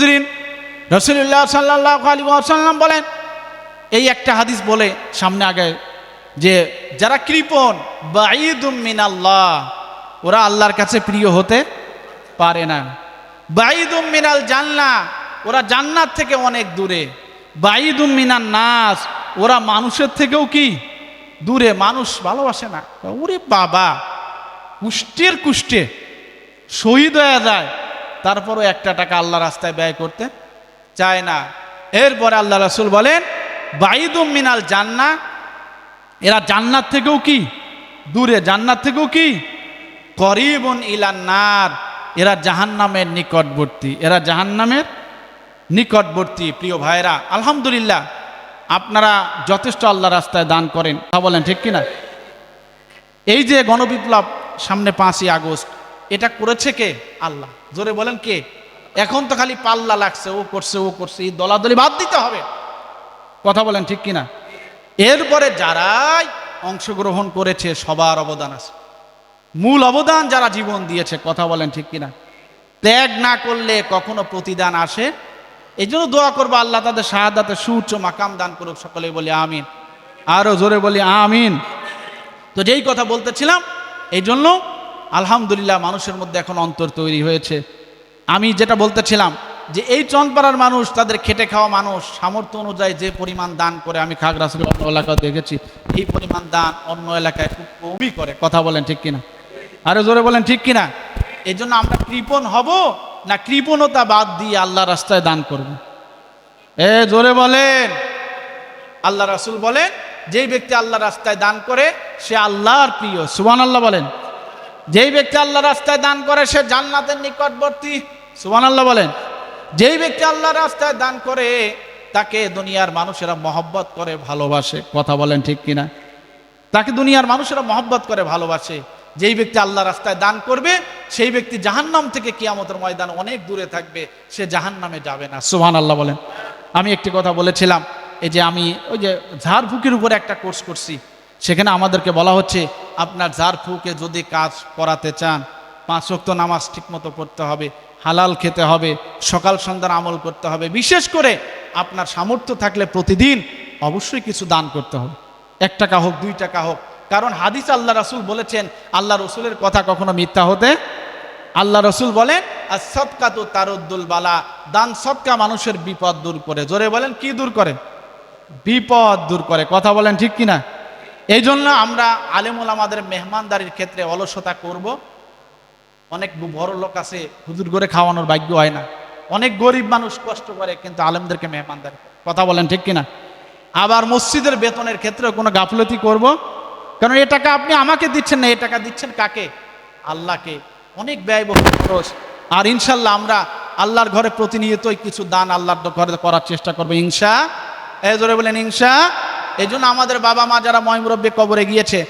হাজরিন রসুল্লাহ সাল্লাহ আলী আসাল্লাম বলেন, এই একটা হাদিস বলে সামনে আগে যে যারা কৃপণ, বাঈদুম মিনাল্লাহ, ওরা আল্লাহর কাছে প্রিয় হতে পারে না। বাঈদুম মিনাল জান্না, ওরা জান্নাত থেকে অনেক দূরে। বাঈদুম মিনান নাস, ওরা মানুষের থেকেও কি দূরে? মানুষ ভালোবাসে না। ওরে বাবা কুষ্টের কুষ্টে শহীদ হয়ে যায়। তারপরও একটা টাকা আল্লাহ রাস্তায় ব্যয় করতে চায় না। এরপরে আল্লাহ রাসুল বলেন, বাইদুম মিনাল জান্না। এরা জান্নাত থেকেও কি? দূরে। জান্নাত থেকেও কি? করিবন ইলান্নার এরা জাহান্নামের নিকটবর্তী। এরা জাহান্নামের নিকটবর্তী, প্রিয় ভাইরা আলহামদুলিল্লাহ, আপনারা যথেষ্ট আল্লাহ রাস্তায় দান করেন। তা বলেন ঠিক কিনা? এই যে গণবিপ্লব সামনে পাঁচই আগস্ট এটা করেছে কে? আল্লাহ। জোরে বলেন কে? এখন তো খালি পাল্লা লাগছে, ও করছে ও করছে, এই দলাদলি বাদ দিতে হবে। কথা বলেন ঠিক কিনা? এরপরে যারাই অংশগ্রহণ করেছে, সবার অবদান আছে। মূল অবদান যারা জীবন দিয়েছে, কথা বলেন ঠিক কিনা? ত্যাগ না করলে কখনো প্রতিদান আসে। এই জন্য দোয়া করব আল্লাহ তাদের শাহাদাতে সুউচ্চ মাকাম দান করুক, সকলে বলি আমিন। আরও জোরে বলি আমিন। তো যেই কথা বলতেছিলাম এই জন্য আলহামদুলিল্লাহ মানুষের মধ্যে এখন অন্তর তৈরি হয়েছে। আমি যেটা বলতেছিলাম যে এই চন্দপাড়ার মানুষ, তাদের খেটে খাওয়া মানুষ, সামর্থ্য অনুযায়ী যে পরিমাণ দান করে, আমি খাগড়াছড়ি অন্য এলাকায় দেখেছি, এই পরিমাণ দান অন্য এলাকায় খুব কমই করে। কথা বলেন ঠিক কিনা? আরে জোরে বলেন ঠিক কিনা? এই জন্য আমরা কৃপণ হব না কৃপণতা বাদ দিয়ে আল্লাহ রাস্তায় দান করব। এ, জোরে বলেন। আল্লাহ রাসুল বলেন, যেই ব্যক্তি আল্লাহ রাস্তায় দান করে, সে আল্লাহর প্রিয়। সুবান আল্লাহ বলেন। যেই ব্যক্তি আল্লাহ রাস্তায় দান করে, সে জান্নাতের নিকটবর্তী। সুবান আল্লাহ বলেন। যেই ব্যক্তি আল্লাহ রাস্তায় দান করে, তাকে দুনিয়ার মানুষেরা মহব্বত করে, ভালোবাসে। কথা বলেন ঠিক কিনা? তাকে দুনিয়ার মানুষেরা মহব্বত করে, ভালোবাসে। যেই ব্যক্তি আল্লাহ রাস্তায় দান করবে, সেই ব্যক্তি জাহান্নাম থেকে কিয়ামতের ময়দান অনেক দূরে থাকবে, সে জাহান্নামে যাবে না। সুহান আল্লাহ বলেন। আমি একটি কথা বলেছিলাম, এই যে আমি ওই যে ঝাড়ফুঁকের উপরে একটা কোর্স করছি। সেখানে আমাদেরকে বলা হচ্ছে, আপনার ঝাড়ফুঁকে যদি কাজ করাতে চান, পাঁচ ওয়াক্ত নামাজ ঠিকমতো পড়তে হবে, হালাল খেতে হবে, সকাল সন্ধ্যার আমল করতে হবে, বিশেষ করে আপনার সামর্থ্য থাকলে প্রতিদিন অবশ্যই কিছু দান করতে হবে। এক টাকা হোক, দুই টাকা হোক। কারণ হাদিস আল্লাহ রাসুল বলেছেন, আল্লাহ রসুলের কথা কখনো মিথ্যা হতে আল্লাহ রসুল বলেন আর সৎকা তো তারুদ্দুল বালা দান সৎকা মানুষের বিপদ দূর করে। জোরে বলেন, কি দূর করে? বিপদ দূর করে। কথা বলেন ঠিক কিনা? এই জন্য আমরা আলেমুল আমাদের মেহমানদারির ক্ষেত্রে অলসতা করব। অনেক বড় লোক আছে, হুজুর করে খাওয়ানোর ভাগ্য হয় না। অনেক গরিব মানুষ কষ্ট করে, কিন্তু আলেমদেরকে মেহমানদারি কথা বলেন ঠিক কিনা? আবার মসজিদের বেতনের ক্ষেত্রে কোনো গাফলতি করব। কারণ এ টাকা আপনি আমাকে দিচ্ছেন না, এ টাকা দিচ্ছেন কাকে? আল্লাহকে। অনেক ব্যয়বহুল খরচ। আর ইনশাল্লাহ আমরা আল্লাহর ঘরে প্রতিনিয়তই কিছু দান আল্লাহর ঘরে করার চেষ্টা করব ইনশা। এ জোরে বলেন ইনশা। এই আমাদের বাবা মা যারা ময়মুরব্বী কবরে গিয়েছে